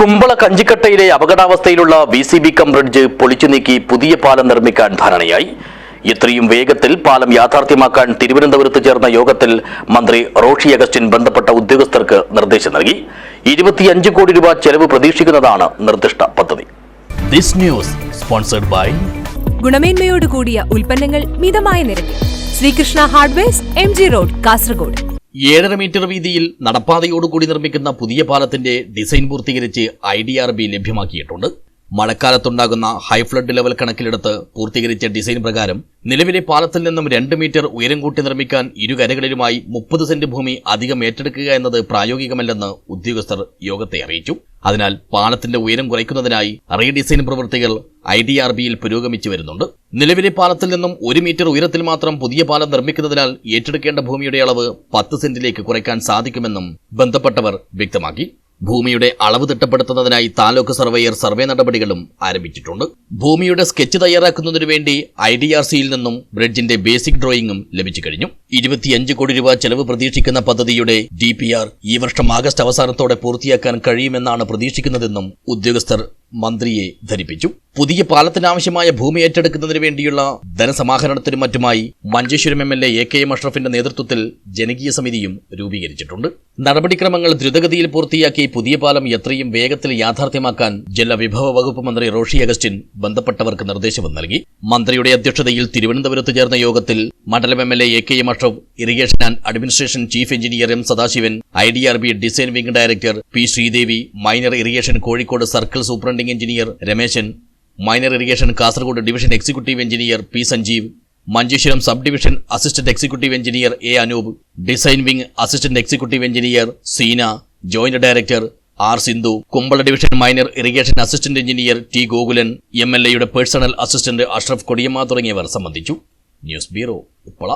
കുമ്പള കഞ്ചിക്കട്ടയിലെ അപകടാവസ്ഥയിലുള്ള V C B cum bridge പൊളിച്ചു നീക്കി പുതിയ പാലം നിർമ്മിക്കാൻ ധാരണയായി. ഇത്രയും വേഗത്തിൽ പാലം യാഥാർത്ഥ്യമാക്കാൻ തിരുവനന്തപുരത്ത് ചേർന്ന യോഗത്തിൽ മന്ത്രി റോഷി അഗസ്റ്റിൻ ബന്ധപ്പെട്ട ഉദ്യോഗസ്ഥർക്ക് നിർദ്ദേശം നൽകി. ഇരുപത്തിയഞ്ച് കോടി രൂപ ചെലവ് പ്രതീക്ഷിക്കുന്നതാണ് നിർദ്ദിഷ്ട പദ്ധതി. ദിസ് ന്യൂസ് സ്പോൺസർഡ് ബൈ ഗുണമേന്മയോട് കൂടിയ ഉൽപ്പന്നങ്ങൾ മിതമായ നിരക്കിൽ. Sreekrishna hardware M G road Kasaragod. ഏഴര മീറ്റർ വീതിയിൽ നടപ്പാതയോടുകൂടി നിർമ്മിക്കുന്ന പുതിയ പാലത്തിന്റെ ഡിസൈൻ പൂർത്തീകരിച്ച് ഐ ഡി ആർ ബി ലഭ്യമാക്കിയിട്ടുണ്ട്. മഴക്കാലത്തുണ്ടാകുന്ന ഹൈ ഫ്ലഡ് ലെവൽ കണക്കിലെടുത്ത് പൂർത്തീകരിച്ച ഡിസൈൻ പ്രകാരം നിലവിലെ പാലത്തിൽ നിന്നും രണ്ട് മീറ്റർ ഉയരം കൂട്ടി നിർമ്മിക്കാൻ ഇരുകരകളിലുമായി മുപ്പത് സെന്റ് ഭൂമി അധികം ഏറ്റെടുക്കുക എന്നത് പ്രായോഗികമല്ലെന്ന് ഉദ്യോഗസ്ഥർ യോഗത്തെ അറിയിച്ചു. അതിനാൽ പാലത്തിന്റെ ഉയരം കുറയ്ക്കുന്നതിനായി റീഡിസൈൻ പ്രവൃത്തികൾ ഐ ഡി ആർ ബിയിൽ പുരോഗമിച്ചു വരുന്നുണ്ട്. നിലവിലെ പാലത്തിൽ നിന്നും ഒരു മീറ്റർ ഉയരത്തിൽ മാത്രം പുതിയ പാലം നിർമ്മിക്കുന്നതിനാൽ ഏറ്റെടുക്കേണ്ട ഭൂമിയുടെ അളവ് പത്ത് സെന്റിലേക്ക് കുറയ്ക്കാൻ സാധിക്കുമെന്നും ബന്ധപ്പെട്ടവർ വ്യക്തമാക്കി. ഭൂമിയുടെ അളവ് തിട്ടപ്പെടുത്തുന്നതിനായി താലൂക്ക് സർവേയർ സർവേ നടപടികളും ആരംഭിച്ചിട്ടുണ്ട്. ഭൂമിയുടെ സ്കെച്ച് തയ്യാറാക്കുന്നതിനു വേണ്ടി ഐ ഡി ആർ സിയിൽ നിന്നും ബ്രിഡ്ജിന്റെ ബേസിക് ഡ്രോയിങ്ങും ലഭിച്ചു കഴിഞ്ഞു. ഇരുപത്തിയഞ്ച് കോടി രൂപ ചെലവ് പ്രതീക്ഷിക്കുന്ന പദ്ധതിയുടെ ഡി ഈ വർഷം ആഗസ്റ്റ് അവസാനത്തോടെ പൂർത്തിയാക്കാൻ കഴിയുമെന്നാണ് പ്രതീക്ഷിക്കുന്നതെന്നും ഉദ്യോഗസ്ഥർ മന്ത്രിയെ ധരിപ്പിച്ചു. പുതിയ പാലത്തിനാവശ്യമായ ഭൂമി ഏറ്റെടുക്കുന്നതിന് വേണ്ടിയുള്ള ധനസമാഹരണത്തിനും മറ്റുമായി Manjeshwaram M L A K M അഷ്റഫിന്റെ നേതൃത്വത്തിൽ ജനകീയ സമിതിയും രൂപീകരിച്ചിട്ടുണ്ട്. നടപടിക്രമങ്ങൾ ദ്രുതഗതിയിൽ പൂർത്തിയാക്കി പുതിയ പാലം എത്രയും വേഗത്തിൽ യാഥാർത്ഥ്യമാക്കാൻ ജലവിഭവ വകുപ്പ് മന്ത്രി റോഷി അഗസ്റ്റിൻ ബന്ധപ്പെട്ടവർക്ക് നിർദ്ദേശവും നൽകി. മന്ത്രിയുടെ അധ്യക്ഷതയിൽ തിരുവനന്തപുരത്ത് ചേർന്ന യോഗത്തിൽ മണ്ഡലം M L A K M Ashraf irrigation and administration chief engineer M Sadasivan I D R B design wing director P Sreedevi minor irrigation Kozhikode circle superintending engineer Rameshan minor irrigation Kasaragod division executive engineer P Sanjeev Manjeshwaram sub division assistant executive engineer A Anoop design wing assistant executive engineer Seena joint director R Sindhu Kumbla division minor irrigation assistant engineer T Gokulan M L എയുടെ personal assistant Ashraf Kodiyamma തുടങ്ങിയവർ സംബന്ധിച്ചു. News bureau Uppala.